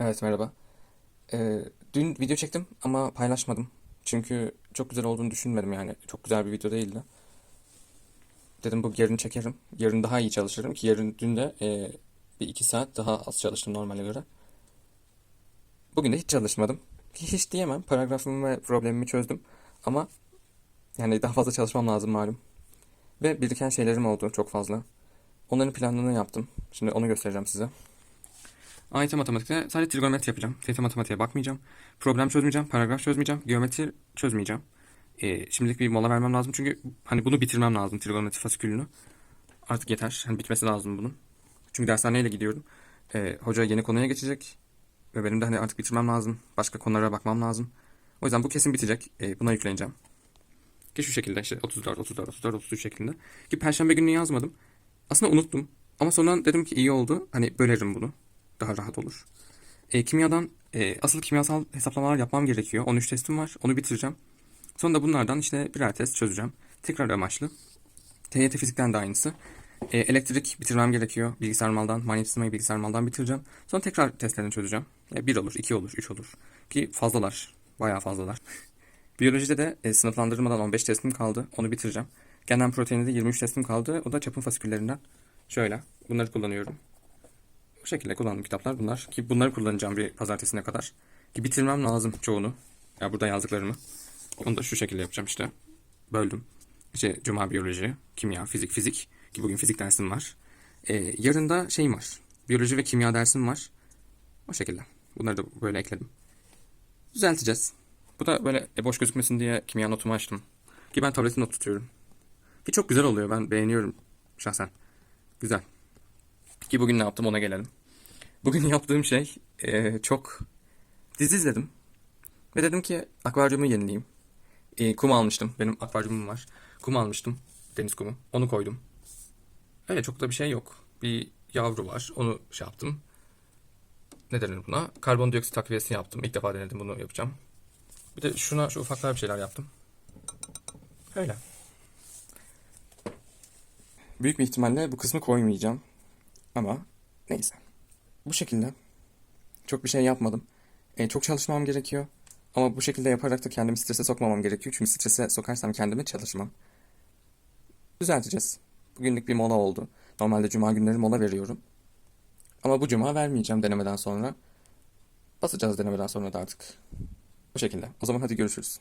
Evet merhaba. Ee, dün video çektim ama paylaşmadım. Çünkü çok güzel olduğunu düşünmedim yani. Çok güzel bir video değildi. Dedim bu yarın çekerim. Yarın daha iyi çalışırım ki yarın dün de e, bir iki saat daha az çalıştım normale göre. Bugün de hiç çalışmadım. Hiç diyemem. Paragrafımı ve problemimi çözdüm. Ama yani daha fazla çalışmam lazım malum. Ve biriken şeylerim oldu çok fazla. Onların planını yaptım. Şimdi onu göstereceğim size. AYT matematikte sadece trigonometri yapacağım. TYT matematiğe bakmayacağım. Problem çözmeyeceğim. Paragraf çözmeyeceğim. Geometri çözmeyeceğim. Ee, şimdilik bir mola vermem lazım. Çünkü hani bunu bitirmem lazım. Trigonometri fasikülünü. Artık yeter. Hani bitmesi lazım bunun. Çünkü dershaneyle gidiyorum. Ee, hoca yeni konuya geçecek. Ve benim de hani artık bitirmem lazım. Başka konulara bakmam lazım. O yüzden bu kesin bitecek. Ee, buna yükleneceğim. Ki şu şekilde işte 34, 34, 34, 33 şeklinde. Ki perşembe günü yazmadım. Aslında unuttum. Ama sonra dedim ki iyi oldu. Hani bölerim bunu. Daha rahat olur. E, kimyadan e, asıl kimyasal hesaplamalar yapmam gerekiyor. 13 testim var. Onu bitireceğim. Sonra da bunlardan işte birer test çözeceğim. Tekrar amaçlı. TYT fizikten de aynısı. E, elektrik bitirmem gerekiyor. Bilgisayar maldan, manyetizmayı bilgisayar maldan bitireceğim. Sonra tekrar testlerini çözeceğim. E, 1 olur, 2 olur, 3 olur. Ki fazlalar. Bayağı fazlalar. Biyolojide de e, sınıflandırmadan 15 testim kaldı. Onu bitireceğim. Genel proteinde de 23 testim kaldı. O da çapın fasiküllerinden. Şöyle. Bunları kullanıyorum. Bu şekilde kullandığım kitaplar bunlar. Ki bunları kullanacağım bir pazartesine kadar. Ki bitirmem lazım çoğunu. Ya burada yazdıklarımı. Onu da şu şekilde yapacağım işte. Böldüm. İşte cuma biyoloji, kimya, fizik, fizik. Ki bugün fizik dersim var. Ee, yarın da şeyim var. Biyoloji ve kimya dersim var. O şekilde. Bunları da böyle ekledim. Düzelteceğiz. Bu da böyle e, boş gözükmesin diye kimya notumu açtım. Ki ben tablette not tutuyorum. Ki çok güzel oluyor. Ben beğeniyorum şahsen. Güzel. Ki bugün ne yaptım ona gelelim. Bugün yaptığım şey e, çok dizi izledim. Ve dedim ki akvaryumu yenileyim. E, kum almıştım. Benim akvaryumum var. Kum almıştım. Deniz kumu. Onu koydum. Öyle çok da bir şey yok. Bir yavru var. Onu şey yaptım. Ne denir buna? Karbondioksit takviyesi yaptım. İlk defa denedim bunu yapacağım. Bir de şuna şu ufaklar bir şeyler yaptım. Öyle. Büyük bir ihtimalle bu kısmı koymayacağım. Ama neyse. Bu şekilde. Çok bir şey yapmadım. E, çok çalışmam gerekiyor. Ama bu şekilde yaparak da kendimi strese sokmamam gerekiyor. Çünkü strese sokarsam kendimi çalışmam. Düzelteceğiz. Bugünlük bir mola oldu. Normalde cuma günleri mola veriyorum. Ama bu cuma vermeyeceğim denemeden sonra. Basacağız denemeden sonra da artık. Bu şekilde. O zaman hadi görüşürüz.